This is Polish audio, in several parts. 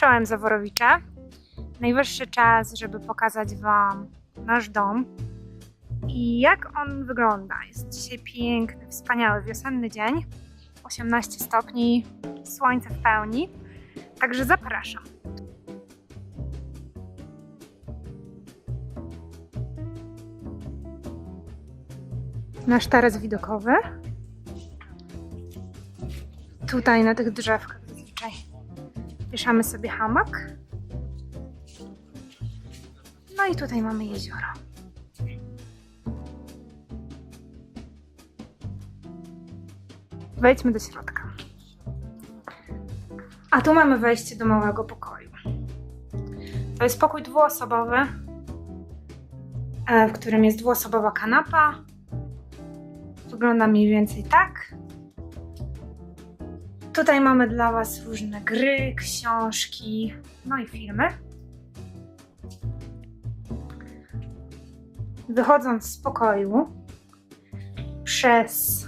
Czołem Zaworowicze. Najwyższy czas, żeby pokazać Wam nasz dom i jak on wygląda. Jest dzisiaj piękny, wspaniały wiosenny dzień. 18 stopni, słońce w pełni. Także zapraszam. Nasz taras widokowy. Tutaj na tych drzewkach zazwyczaj wieszamy sobie hamak. No i tutaj mamy jezioro. Wejdźmy do środka. A tu mamy wejście do małego pokoju. To jest pokój dwuosobowy, e, w którym jest dwuosobowa kanapa. Wygląda mniej więcej tak. Tutaj mamy dla Was różne gry, książki, no i filmy. Wychodząc z pokoju przez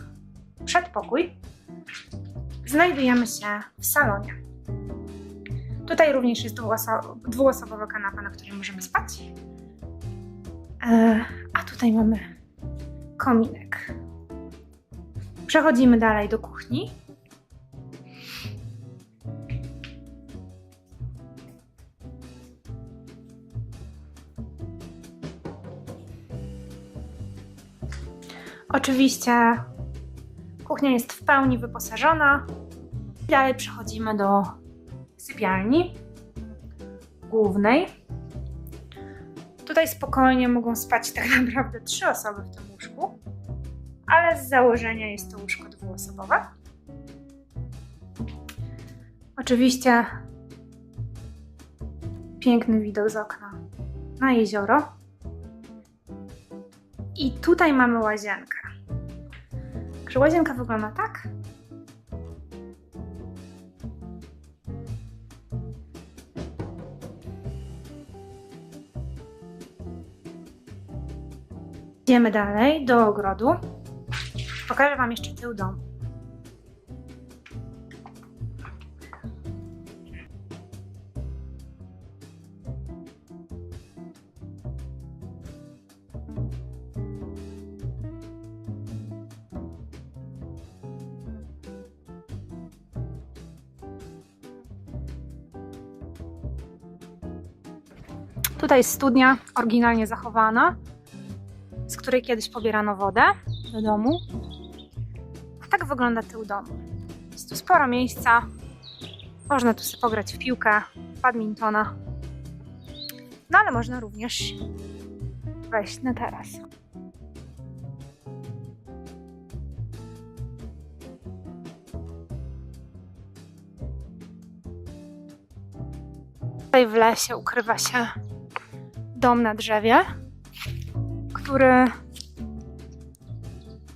przedpokój, znajdujemy się w salonie. Tutaj również jest dwuoso- dwuosobowa kanapa, na której możemy spać. E, a tutaj mamy kominek. Przechodzimy dalej do kuchni. Oczywiście kuchnia jest w pełni wyposażona. Dalej przechodzimy do sypialni głównej. Tutaj spokojnie mogą spać tak naprawdę trzy osoby w tym łóżku, ale z założenia jest to łóżko dwuosobowe. Oczywiście piękny widok z okna na jezioro. I tutaj mamy łazienkę. Także łazienka wygląda tak. Idziemy dalej do ogrodu. Pokażę Wam jeszcze tył domu. Tutaj jest studnia, oryginalnie zachowana, z której kiedyś pobierano wodę do domu. Tak wygląda tył domu. Jest tu sporo miejsca. Można tu sobie pograć w piłkę, badmintona. No ale można również wejść na taras. Tutaj w lesie ukrywa się dom na drzewie, który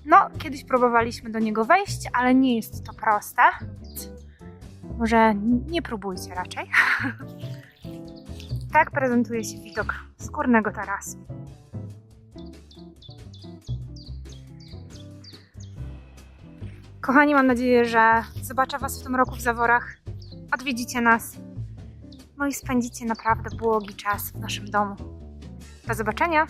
no, kiedyś próbowaliśmy do niego wejść, ale nie jest to proste, więc może nie próbujcie raczej. tak prezentuje się widok z górnego tarasu. Kochani, mam nadzieję, że zobaczę Was w tym roku w Zaworach. Odwiedzicie nas. No i spędzicie naprawdę błogi czas w naszym domu. Do zobaczenia!